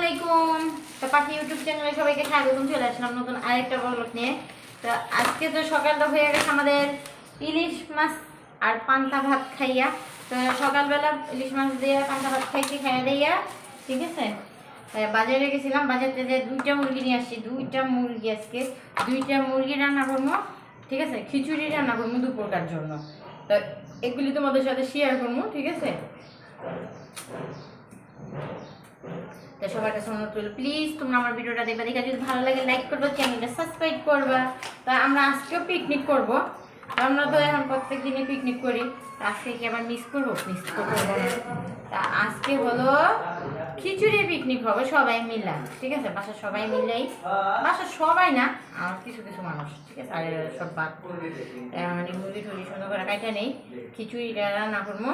আলাইকুম। তো পাখি ইউটিউব চ্যানেলে সবাইকে স্বাগতম, চলে আসলাম নতুন আরেকটা ব্লগ নিয়ে। তো আজকে তো সকালটা হয়ে গেছে আমাদের ইলিশ মাছ আর পান্তা ভাত খাইয়া। তো সকালবেলা ইলিশ মাছ দিয়ে, পান্তা ভাত খাইছি, খাইয়া দিয়া, ঠিক আছে? বাজারে গেছিলাম বাজার থেকে দুইটা মুরগি নিয়ে আসছি, দুইটা মুরগি আজকে। দুইটা মুরগি রান্না করব, ঠিক আছে? খিচুড়ি রান্না করব দুপুরকার জন্য। তো এগুলি তোমাদের সাথে শেয়ার করব, ঠিক আছে? তো সবার কাছে অনুরোধ করল প্লিজ তোমরা আমার ভিডিওটা দেখবে, দেখে যদি ভালো লাগে লাইক করবে চ্যানেলটা সাবস্ক্রাইব করবা। তা আমরা আজকেও পিকনিক করব। আমরা তো এখন প্রত্যেক দিনই পিকনিক করি। আজকে কি আবার মিস করব? মিস করব তা আজকে হলো খিচুড়ি পিকনিক হবে সবাই মিলা। ঠিক আছে? বাসার সবাই মিলেই। বাসার সবাই না, আর কিছু কিছু মানুষ, ঠিক আছে? আর সব বাদ। মানে মুরগি টুরগি সুন্দর করে কাইটা নেই। খিচুড়িটা রান্না করব।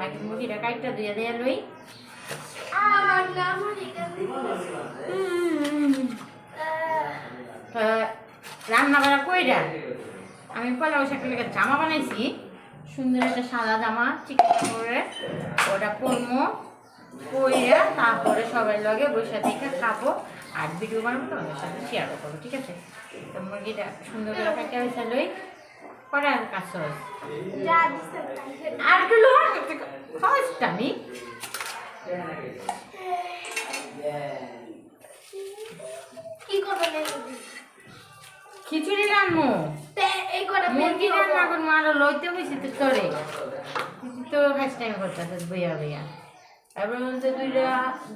আর মুরগিটা কাইটা দিয়ে দেওয়া লই। রান্না করা কইরা আমি পয়লা বৈশাখের লেগে জামা বানাইছি। সুন্দর একটা সাদা জামা, চিকেন করে ওটা পরবো কইরা তারপরে সবাই লগে বসে দেখে খাব আর ভিডিও বানাবো তো তোমাদের সাথে শেয়ার করব, ঠিক আছে? তো মুরগিটা সুন্দর করে লই পরে আর কাজ আর আমি কি করবে খিচুড়ি রান্নু? মুরগি রান্না করব আরও লইতে বসে তো তোরে। তো ফার্স্ট টাইম করতেছিস বইয়া বইয়া। তারপরে বলছে দুইটা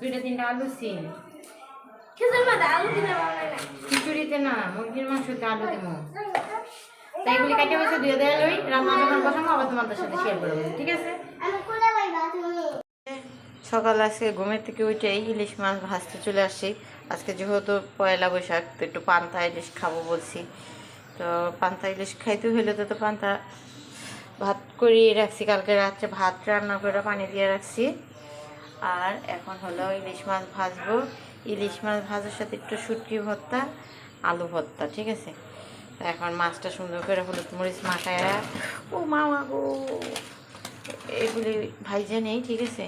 দুইটা তিনটা আলু লাগে খিচুড়িতে না মুরগির মাংসতে আলু দেবো তাই এগুলি কাটে বসে দিয়ে দেয় লই রান্না যখন বসাবো আবার তোমাদের সাথে শেয়ার করব ঠিক আছে আমি কোলে পাইবা তুমি সকাল আজকে ঘুমের থেকে উঠেই ইলিশ মাছ ভাজতে চলে আসছি আজকে যেহেতু পয়লা বৈশাখ, তো একটু পান্তা ইলিশ খাব বলছি। তো পান্তা ইলিশ খাইতে হলে তো তো পান্তা ভাত করিয়ে রাখছি। কালকে রাত্রে ভাত রান্না করে পানি দিয়ে রাখছি। আর এখন হলো ইলিশ মাছ ভাজবো। ইলিশ মাছ ভাজার সাথে একটু শুটকি ভর্তা, আলু ভর্তা, ঠিক আছে? এখন মাছটা সুন্দর করে হলুদ মরিচ মাখায় ও মা গো, এগুলি ভাইজে নেই, ঠিক আছে?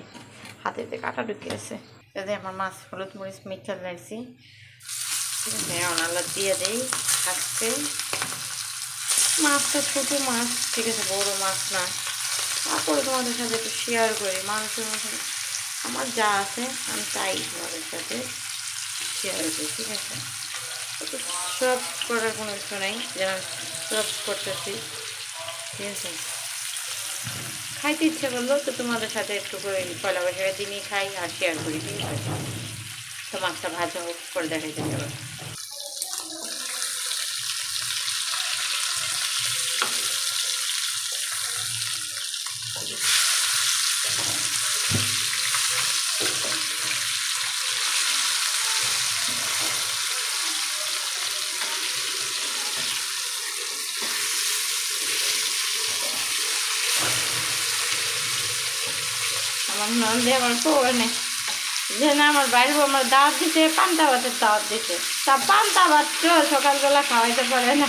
হাতেতে কাটা ঢুকে আছে যদি আমার মাছ, হলুদ মরিচ মিক্সার লাগছি। অনালা দিয়ে দেই আজকে মাছটা ছোটো মাছ, ঠিক আছে, বড় মাছ না। তারপরে তোমাদের সাথে একটু শেয়ার করি। মানুষের মতন আমার যা আছে, আমি তাই তোমাদের সাথে শেয়ার করি, ঠিক আছে? সব করার কোনো কিছু নেই, যেন সব করতেছি, ঠিক আছে? খাইতে ইচ্ছে করল তো তোমাদের সাথে একটু করে পয়লা বৈশাখের দিনই খাই আর শেয়ার করি, ঠিক আছে? তো মাছটা ভাজা হোক করে দেখাইতে যাবে। আমার নন্দে আমার ফোনে যে না আমার বাইরে আমার দাওয়াত দিতে, পান্তা ভাতের দাওয়াত দিতে। তা পান্তা ভাত তো সকালবেলা খাওয়াইতে পারে না।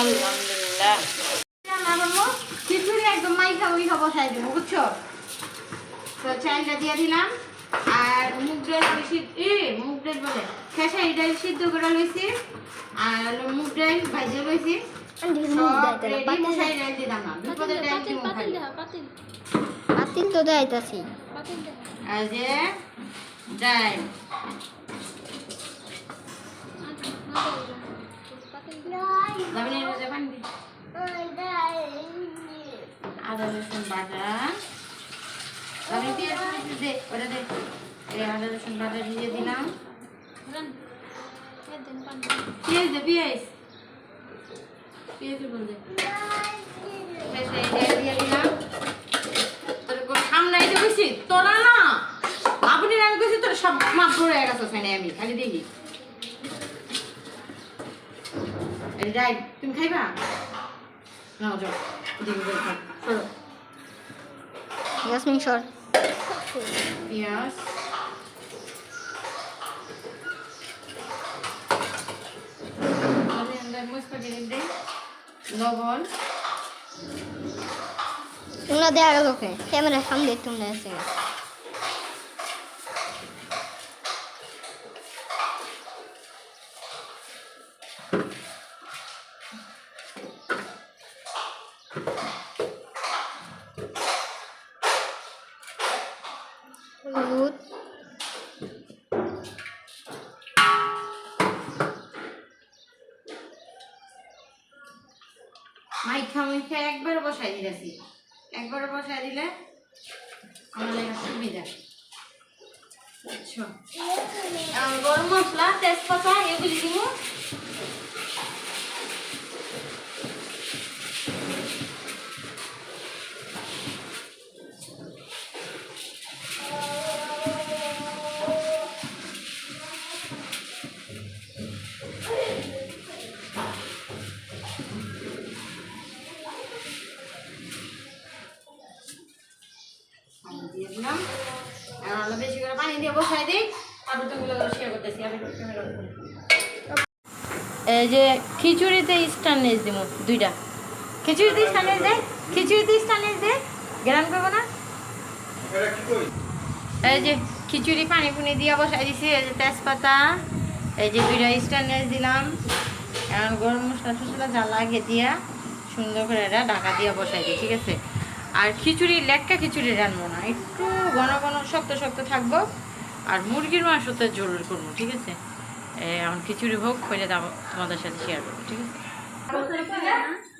আলহামদুলিল্লাহ। খিচুড়ি একদম মাইখা উইখা বসাই দেবো, বুঝছ? তো চাইলটা দিয়ে দিলাম। আর মুগ ডাল সিদ্ধ এ মুগ ডাল বলে। খেসারি ডাল সিদ্ধ করে লইছি আর মুগ ডাল ভাজে লইছি পাতিল তো আর যে ডাল। আদা রসুন বাটা। ওটা দে। আদা রসুন বাটা দিয়ে দিলাম। পেঁয়াজ দে পেঁয়াজ। পেঁয়াজ বল দে পেঁয়াজ এই দিয়ে দিলাম। সামনে এই কইছি তোরা না আপনি আমি কইছি তোর সব মাপ পড়ে গেছে ওখানে আমি খালি দেখি। এই যাই তুমি খাইবা? নাও যাও খাও সরো। ইয়াসমিন সর পেঁয়াজ লবণ তোমরা দেখা গেল ক্যামেরার সামনে তোমরা এসে হলুদ মাইখা মুইখা একবার বসাই দিতেছি একবার বসাই দিলে আমাদের সুবিধা। গরম মশলা তেজপাতা এগুলি দিব। যে খিচুড়িতে স্টানলেস দিব দুইটা। খিচুড়িতে স্টানলেস দে খিচুড়িতে স্টানলেস দে গ্রাম করব না? এই যে খিচুড়ি পানি পুনি দিয়ে বসাই দিছি, এই যে তেজপাতা, এই যে দুইটা স্টানলেস দিলাম। এখন গরম মশলা টসলা যা লাগে দিয়া সুন্দর করে এটা ঢাকা দিয়ে বসাই দিই, ঠিক আছে? আর খিচুড়ি, লেটকা খিচুড়ি রানবো না, একটু ঘন ঘন, শক্ত শক্ত থাকব। আর মুরগির মাংসতে জোর করব, ঠিক আছে? এখন খিচুড়ি ভোগ দাম, তোমাদের সাথে শেয়ার করব, ঠিক আছে?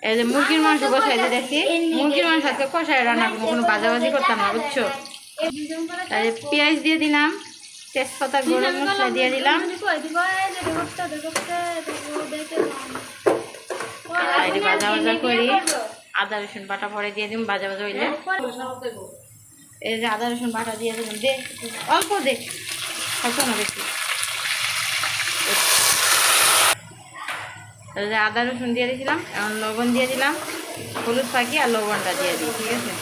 এই যে মুরগির মাংস কষাই দিয়ে দেখি, মুরগির মাংস আজকে কষায় রান্না করব, কোনো বাজাবাজি করতাম না, বুঝছ? তাই পেঁয়াজ দিয়ে দিলাম, তেজপাতা গরম মশলা দিয়ে দিলাম। ভাজা ভাজা করি, আদা, রসুন বাটা পরে দিয়ে দিম ভাজা ভাজা হইলে। এই যে আদা, রসুন বাটা দিয়ে দিলাম, দে অল্প দে, অল্প না বেশি। যে আদা, রসুন দিয়ে দিয়েছিলাম, এখন লবণ দিয়ে দিলাম, হলুদ পাখি আর লবণটা দিয়ে দিই, ঠিক আছে?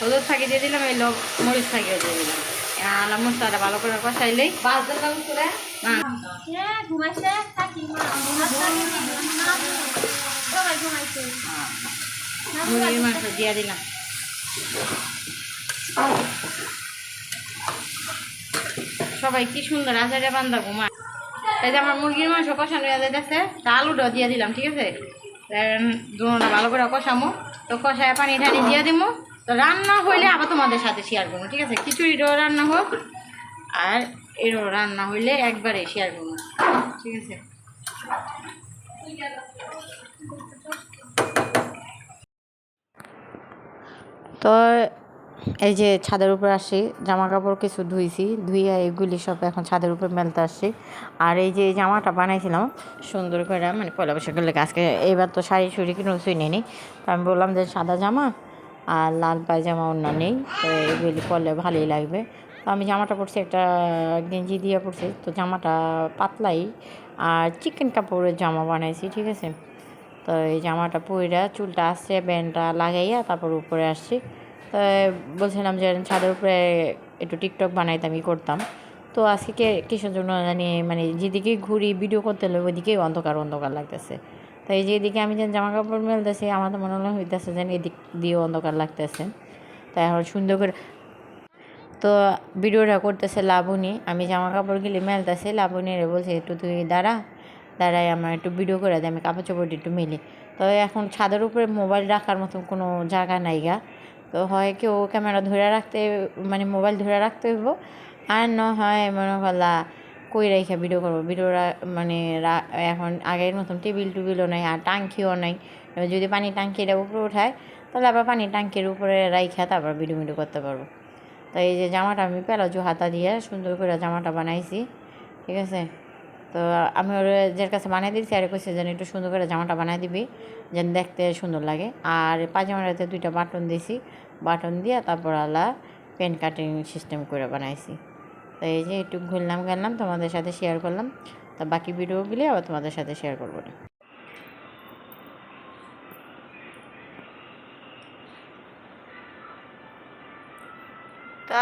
হলুদ ফাঁকি দিয়ে দিলাম, এই লব, মরিচ ফাঁকিও দিয়ে দিলাম। আলা মশলাটা ভালো করে কষাইলেই হ্যাঁ। মুরগির মাংস দিয়ে দিলাম। সবাই কি সুন্দর আচারে বান্ধা ঘুমায়। এই যে আমার মুরগির মাংস কষানো যাচ্ছে তা আলুটাও দিয়ে দিলাম, ঠিক আছে? দুটা ভালো করে কষামো। তো কষায় পানি টানি দিয়ে দিবো তো রান্না হইলে আবার তোমাদের সাথে শেয়ার করব, ঠিক আছে? খিচুড়িটাও রান্না হোক, আর এরও রান্না হইলে একবারে শেয়ার করব, ঠিক আছে? তো এই যে ছাদের উপর আসি জামা কাপড় কিছু ধুইছি, ধুইয়া এগুলি সব এখন ছাদের উপর মেলতে আসছি। আর এই যে জামাটা বানাইছিলাম, সুন্দর করে মানে পয়লা বৈশাখের লেগে, আজকে এবার তো শাড়ি শুড়ি কিনে শুই নিই তো আমি বললাম যে সাদা জামা আর লাল পায়জামা অন্য নেই, তো এগুলি পরলে ভালোই লাগবে। তো আমি জামাটা পরছি, একটা গেঞ্জি দিয়ে পরছি, তো জামাটা পাতলাই আর চিকেন কাপড়ের জামা বানাইছি, ঠিক আছে? তো এই জামাটা পইরা চুলটা আসছে, ব্যান্ডটা লাগাইয়া তারপর উপরে আসছি। বলছিলাম যে ছাদের উপরে একটু টিকটক বানাইতাম ই করতাম। তো আজকে কিসের জন্য জানি মানে যেদিকে ঘুরি ভিডিও করতে হলে ওইদিকেই অন্ধকার অন্ধকার লাগতেছে। তো এই যে আমি যেন জামা কাপড় মেলতেছি, আমার তো মনে হইতেছে যেন এদিক দিয়ে অন্ধকার লাগতেছে। তাই এখন সুন্দর করে তো ভিডিওটা করতেছে লাবণী। আমি জামা কাপড় গেলে মেলতেছে, লাবণী রে বলছে, একটু তুই দাঁড়া দাঁড়াই আমার একটু ভিডিও করে দে, আমি কাপড় চোপড় একটু মেলি। তো এখন ছাদের উপরে মোবাইল রাখার মতন কোনো জায়গা নাই গা। তো হয় কেউ ক্যামেরা ধরে রাখতে মানে মোবাইল ধরে রাখতে হইব। আর না হয় মনে করলা কই রেখে ভিডিও করব। ভিডিও মানে এখন আগের মতন টেবিল টুবিলও নাই, আর টাঙ্কিও নাই। যদি পানি টাঙ্কিটা উপরে উঠায়, তাহলে আবার পানি টাঙ্কির উপরে রাইখা তারপর ভিডিও ভিডিও করতে পারব। তো এই যে জামাটা আমি পেলাজু হাতা দিয়ে, সুন্দর করে জামাটা বানাইছি। ঠিক আছে? তো আমি ওর যার কাছে বানিয়ে দিয়েছি, আর কইছে যেন একটু সুন্দর করে জামাটা বানিয়ে দিবি, যেন দেখতে সুন্দর লাগে। আর পাজামাটাতে দুইটা বাটন দিয়েছি, বাটন দিয়ে তারপর আলা পেন কাটিং সিস্টেম করে বানাইছি। তো এই যে একটু ঘুরলাম, গেলাম, তোমাদের সাথে শেয়ার করলাম। তা বাকি ভিডিওগুলি আবার তোমাদের সাথে শেয়ার করব।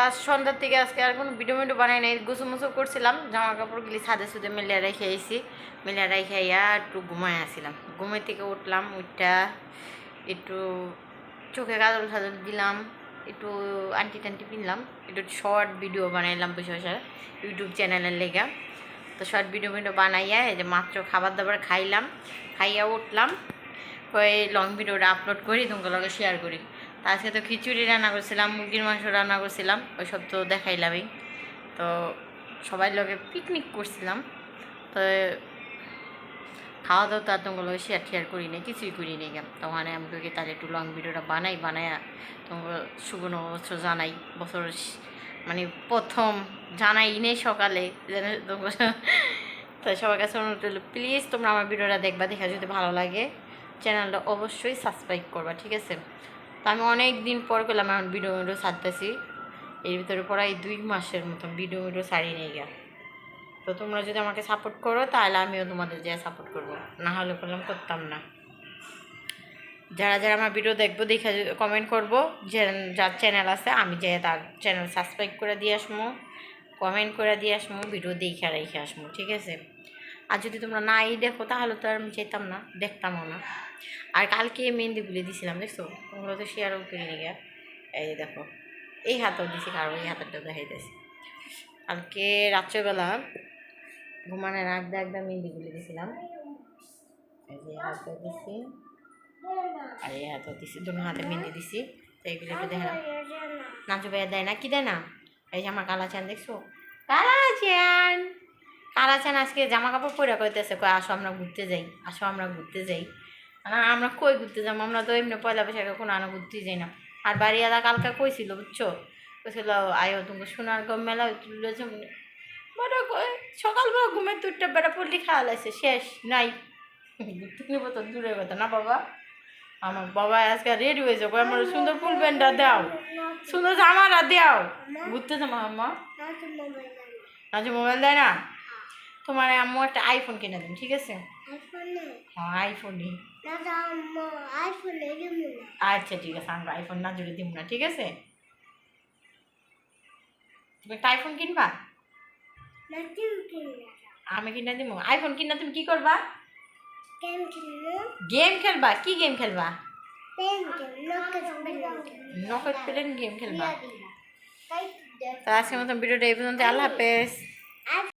আজ সন্ধ্যার থেকে আজকে আর কোনো ভিডিও মিডিও বানাই নাই গোসু মুসু করছিলাম জামা কাপড়গুলি ছাদে সুদে মিলে রেখে আইছি। মিলে রেখে আইয়া একটু ঘুমায় আসছিলাম ঘুমাই থেকে উঠলাম উঠটা একটু চোখে কাজল সাজল দিলাম, একটু আন্টি টান্টি কিনলাম একটু শর্ট ভিডিও বানাইলাম বসে বসে ইউটিউব চ্যানেলের লেগা। তো শর্ট ভিডিও ভিডিও বানাইয়া এই যে মাত্র খাবার দাবার খাইলাম, খাইয়া উঠলাম ওই লং ভিডিওটা আপলোড করি তোমাকে লগে শেয়ার করি। আজকে তো খিচুড়ি রান্না করছিলাম, মুরগির মাংস রান্না করছিলাম, ওইসব তো দেখাইলামই। তো সবাই লোকে পিকনিক করছিলাম। তো খাওয়া দাওয়া তো তোমার শেয়ার করি নাই, কিছুই করি নাই তো ওখানে আমি তোকে তাহলে একটু লং ভিডিওটা বানাই, বানায়া তোমাকে শুকনো বছর জানাই, বছর মানে প্রথম জানাই নেই সকালে, যেন তো সবার কাছে অনুরোধ রইল প্লিজ তোমরা আমার ভিডিওটা দেখবা, দেখা যদি ভালো লাগে চ্যানেলটা অবশ্যই সাবস্ক্রাইব করবা, ঠিক আছে? আমি অনেক দিন পর করলাম এখন ভিডিও ভিডিও ছাড়তেছি। এর ভিতরে প্রায় দুই মাসের মতন ভিডিও ভিডিও ছাড়িয়ে নিয়ে গেল তো তোমরা যদি আমাকে সাপোর্ট করো, তাহলে আমিও তোমাদের যে সাপোর্ট করব। না হলে করলাম, করতাম না। যারা যারা আমার ভিডিও দেখব, দেখে কমেন্ট করব। যে যার চ্যানেল আছে, আমি যে তার চ্যানেল সাবস্ক্রাইব করে দিয়ে আসব কমেন্ট করে দিয়ে আসব, ভিডিও দেখে রেখে আসব, ঠিক আছে? আর যদি তোমরা নাই দেখো, তাহলে তো আর আমি যেতাম না, দেখতামও না। আর কালকে মেহেন্দিগুলি দিছিলাম, দেখছ? তোমরা তো শেয়ারও কিনে নিয়ে এই দেখো, এই হাতও দিছি কারও এই হাতেরটা দেখাইতেছি। কালকে রাত্রেবেলা ঘুমানোর আগ একদম মেহেন্দিগুলি দিছিলাম। এই যে হাতে দিছি, আর এই হাতেও দিছি দুটো হাতে মেহেন্দি দিছি, তো এইগুলো একটু দেখা নাচু ভাইয়া দেয় না, কি দেয় না? এই যে আমার কালাচান, দেখছ? কালাচান! কালাচান আজকে জামা কাপড় পরে কইতেছে কই আসো আমরা ঘুরতে যাই আসো আমরা ঘুরতে যাই। না আমরা কই ঘুরতে যাব? আমরা তো এমনি পয়লা বৈশাখে কোনো আনা ঘুরতে যাই না। আর বাড়িওয়ালা কালকা কইছিল বুঝছ? কইছিল আয়ো তুমি সোনার গম মেলা তুলেছে বড় কই সকালবেলা ঘুমের দুধটা বেড়া পড়লি খাওয়া লাগছে শেষ নাই। ঘুরতে নিব তো দূরের কথা না বাবা? আমার বাবা আজকে রেডি হয়েছে কই আমার সুন্দর ফুল প্যান্টটা দাও সুন্দর জামাটা দাও। ঘুরতে যাব আম্মা? আচ্ছা মোবাইল দেয় না? তোমার আম্মু একটা আইফোন কিনে দেন ঠিক আছে? হ্যাঁ আইফোনই আচ্ছা ঠিক আছে আমরা আইফোন না জুড়ে দিব না ঠিক আছে? তুমি একটা আইফোন কিনবা? আমি কিনে দিব আইফোন কিনে তুমি কি করবা? গেম খেলবা। কি গেম খেলবা? নকট প্লেন গেম। খেলবা। তো। আজকের মতন ভিডিওটা এই পর্যন্ত আল্লাহ হাফেজ।